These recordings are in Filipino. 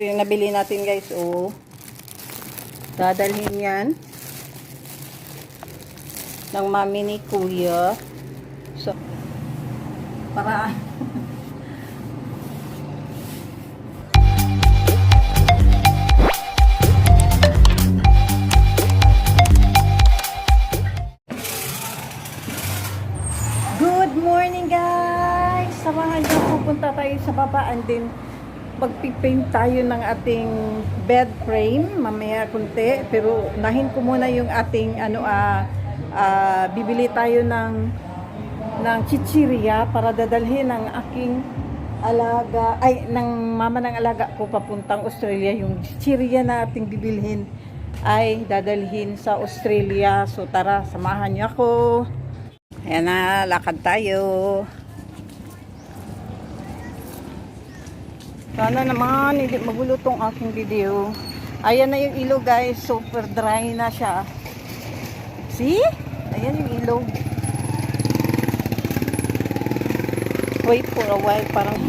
Yung nabili natin guys, oh. Dadalhin yan. Ng mami ni kuya. So, para Good morning guys! Samahan niyo pupunta tayo sa baba and then magpipaint tayo ng ating bed frame mamaya kunti. Pero nahin ko muna yung ating ano ah ah, bibili tayo ng ng chichirya para dadalhin ng aking alaga ay ng mama ng alaga ko papuntang Australia. Yung chichirya na ating bibilhin ay dadalhin sa Australia. So tara samahan niyo ako. Ayan na, lakad tayo. Sana naman, hindi magulo aking video. Ayan na yung ilog guys, super dry na siya. See? Ayan yung ilog. Wait for a while, parang...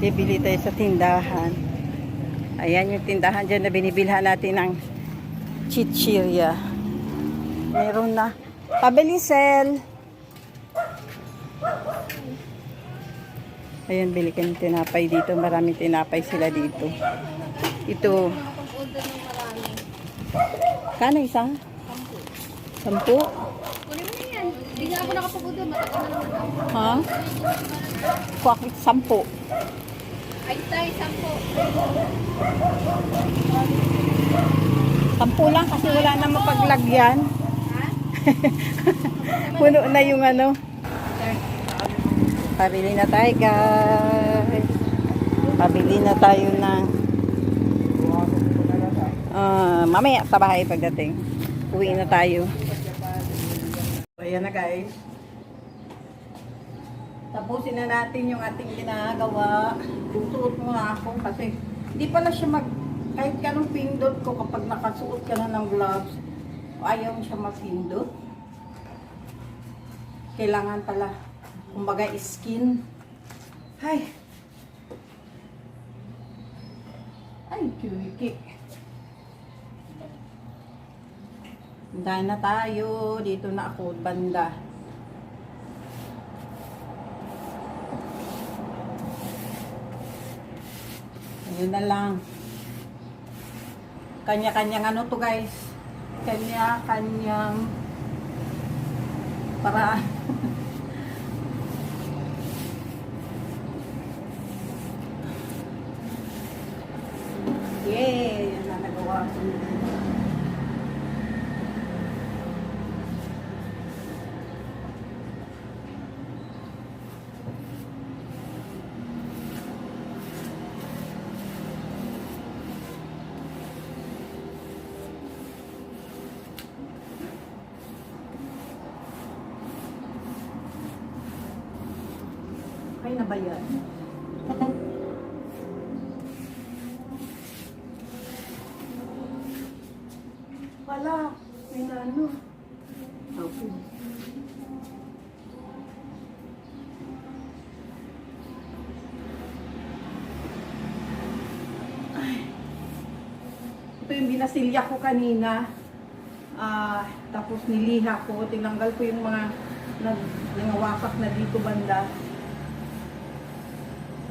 bibili tayo sa tindahan. Ayan yung tindahan dyan na binibilhan natin ng chichirya. Meron na. Pabilisel. Ayan, bili ka tinapay dito. Maraming tinapay sila dito. Ito. Kano isa? Sampu. Kunin mo yan. Hindi ako nakapag-order. Matagal na naman. Ha? Kwakit sampu. Ay, tayo, sampo. Sampu lang kasi wala na mapaglagyan. Puno na yung ano. Pabili na tayo guys. Pabili na tayo ng Ah, mamaya sa bahay pagdating. Uwi na tayo. Ayan na guys. Tapusin na natin yung ating ginagawa. Tutuot muna ako kasi hindi pala siya mag kahit kanong pindot ko kapag nakasuot ka na ng gloves ayaw siya mapindot. Kailangan pala kumbaga skin. Ay. Ay kiwiki Handa na tayo dito na ako banda. Ayun na lang. Kanya-kanyang ano to guys. Kanya-kanyang para Yay! Na nagawa. Okay na ba yan? Wala. May na ano. Okay. Ay. Ito yung binasilya ko kanina. Ah, tapos niliha ko. Tinanggal ko yung mga nag, nangawasak na dito banda.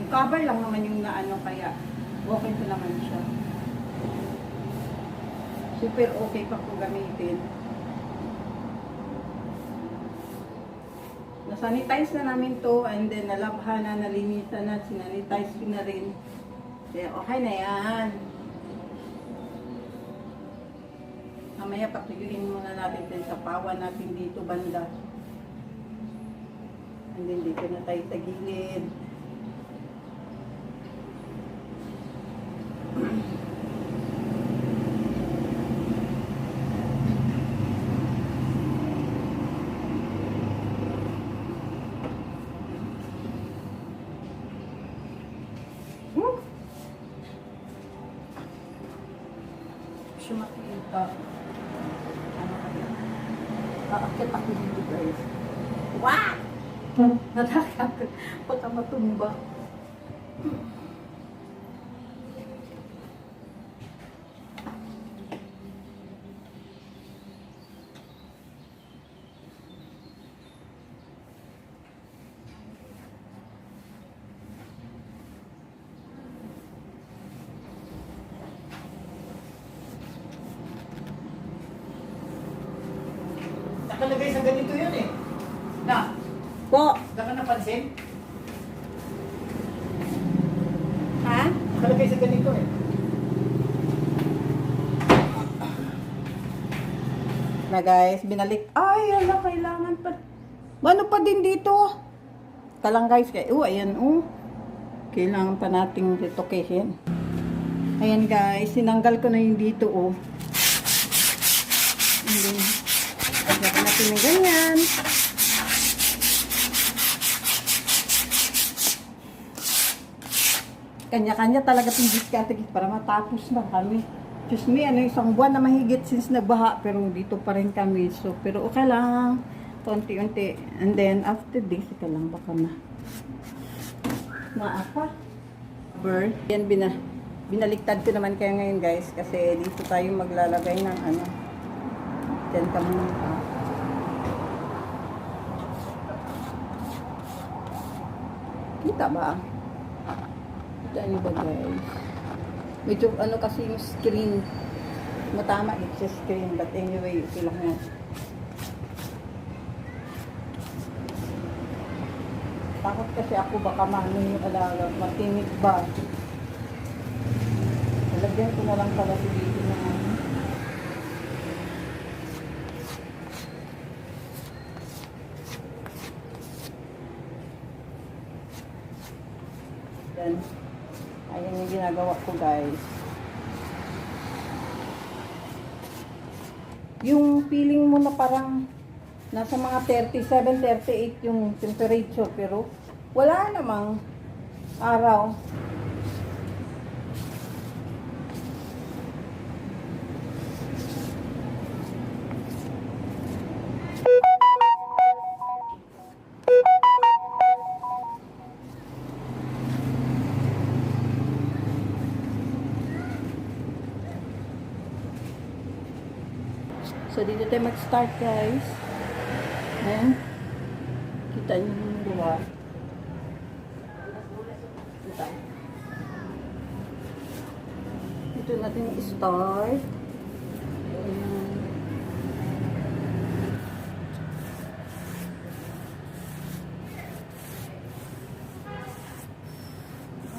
Yung cover lang naman yung naano kaya okay ko naman siya. Super okay pa po gamitin. Nasanitize na namin to and then nalabhan na, nalinisan na, sinanitize ko na rin. Kaya okay na yan. Mamaya patuyuin muna natin din sa pawa natin dito banda. And then dito na tayo sa gilid. siya makikita. Ano kaya? Aakit ako dito guys. Wow! Hmm. Natakakot. Baka matumba. Na guys, binalik. Ay, ala, kailangan pa. Ano pa din dito? Talang guys, kay, oh, ayan, oh. Kailangan pa nating retocation. Ayan guys, sinanggal ko na yung dito, oh. And then, lagyan natin ng ganyan. Kanya-kanya talaga itong diskarte para matapos na kami. Diyos me, ano isang buwan na mahigit since nagbaha, pero dito pa rin kami. So, pero okay lang. Konti-unti. And then, after this, ika lang, baka na. Maapa. Bird. Yan, bina, binaliktad ko naman kayo ngayon, guys. Kasi dito tayo maglalagay ng ano. Diyan ka muna. Kita ba? Niyo ba, guys? Medyo ano kasi yung screen. Matama it's sa screen. But anyway, okay lang yan. Takot kasi ako baka mano yung alaga. Matinig ba? Nalagyan ko na lang pala si baby na ano. Yan. Ayan yung ginagawa ko guys. Yung feeling mo na parang nasa mga 37, 38 yung temperature pero wala namang araw. So, dito tayo mag-start, guys. Ayan. Kita niyo yung luwa. Kita. Dito natin i-start. Ayan.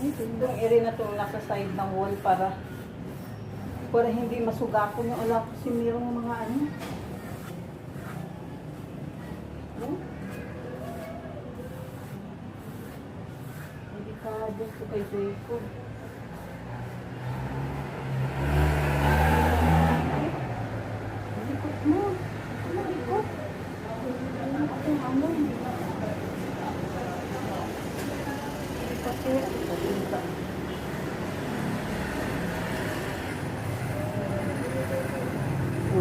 Ay, tindong area na to nasa side ng wall para para hindi masugako yung ala kasi mayroong mga ano. Oh. Hindi ka gusto kay Jacob. Likot mo.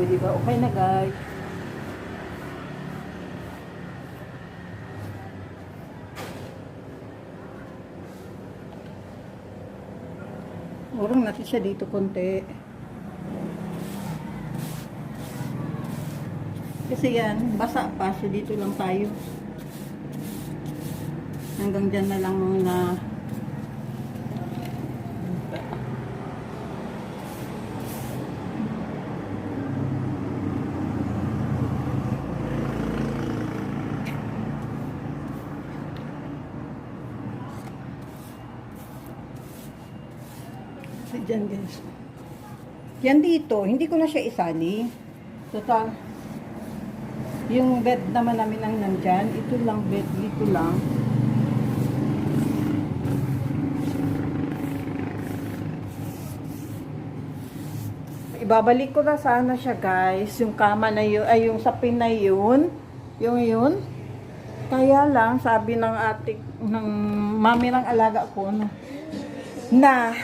Uy, di ba? Okay na, guys. Urong natin siya dito konti. Kasi yan, basa pa. So, dito lang tayo. Hanggang dyan na lang muna. So, dyan guys. Yan dito, hindi ko na siya isali. Total, yung bed naman namin ang nandyan. Ito lang bed, dito lang. Ibabalik ko na sana siya guys. Yung kama na yun, ay yung sapin na yun. Yung yun. Kaya lang, sabi ng atik, ng mami ng alaga ko na, na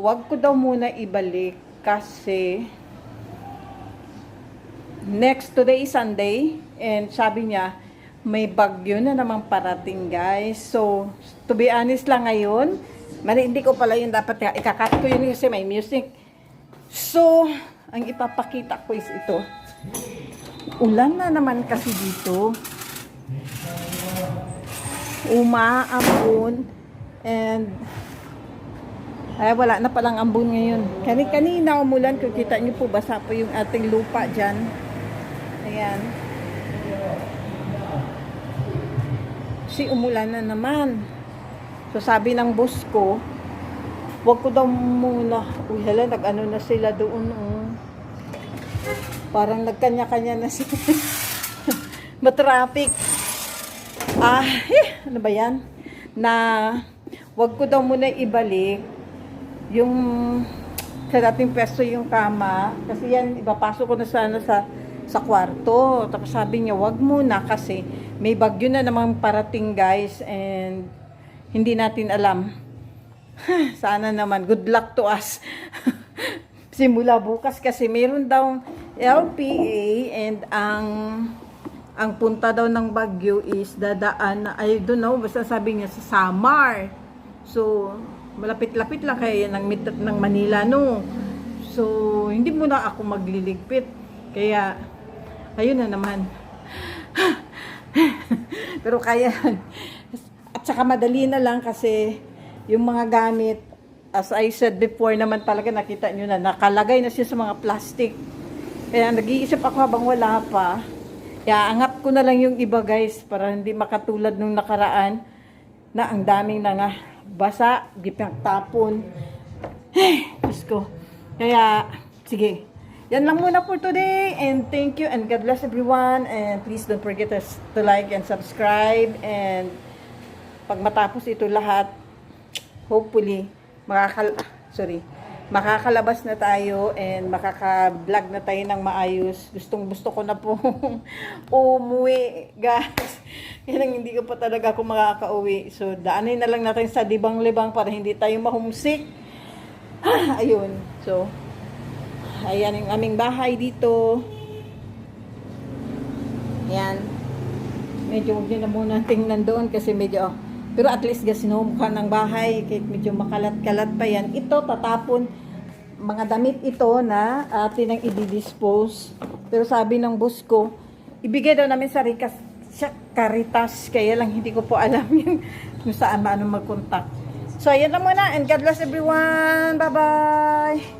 wag ko daw muna ibalik kasi next today is Sunday and sabi niya may bagyo na namang parating guys. So, to be honest lang ngayon, mali hindi ko pala yun dapat ikakat ko yun kasi may music. So, ang ipapakita ko is ito. Ulan na naman kasi dito. Umaambon and ay, wala na palang ambon ngayon. Kani kanina umulan, kung kita niyo po, basa po yung ating lupa dyan. Ayan. Si umulan na naman. So sabi ng boss ko, wag ko daw muna. Uy, hala, nag-ano na sila doon. Oh. Parang nagkanya-kanya na sila. Matraffic. Ah, eh, ano ba yan? Na wag ko daw muna ibalik yung sa dating pesto yung kama kasi yan ipapasok ko na sana sa sa kwarto. Tapos sabi niya wag muna kasi may bagyo na namang parating guys and hindi natin alam. Sana naman good luck to us. Simula bukas kasi meron daw LPA and ang ang punta daw ng Bagyo is dadaan na, I don't know, basta sabi niya sa Samar. So, malapit-lapit lang kaya ng, mit- ng Manila, no? So, hindi muna ako magliligpit. Kaya, ayun na naman. Pero kaya, at saka madali na lang kasi yung mga gamit, as I said before naman talaga nakita nyo na, nakalagay na siya sa mga plastic. Kaya nag-iisip ako habang wala pa, kaya angat ko na lang yung iba guys para hindi makatulad nung nakaraan na ang daming na nga basa, tapon. Ay, Diyos ko. Kaya, sige. Yan lang muna for today and thank you and God bless everyone and please don't forget to, to like and subscribe and pag matapos ito lahat, hopefully, makakal sorry, makakalabas na tayo and makaka-vlog na tayo ng maayos. Gustong gusto ko na po umuwi, guys. Yan ang hindi ko pa talaga ako makaka-uwi. So, daanin na lang natin sa libang-libang para hindi tayo mahumsik. Ayun. So, ayan yung aming bahay dito. Ayan. Medyo huwag nyo na muna tingnan doon kasi medyo, pero at least gas sinumukha ng bahay, kahit medyo makalat-kalat pa yan. Ito, tatapon, mga damit ito na atin ang i-dispose. Pero sabi ng boss ko, ibigay daw namin sa Ricas, siya, Caritas, kaya lang hindi ko po alam yung kung saan paano mag-contact. So, ayan na muna, and God bless everyone. Bye-bye!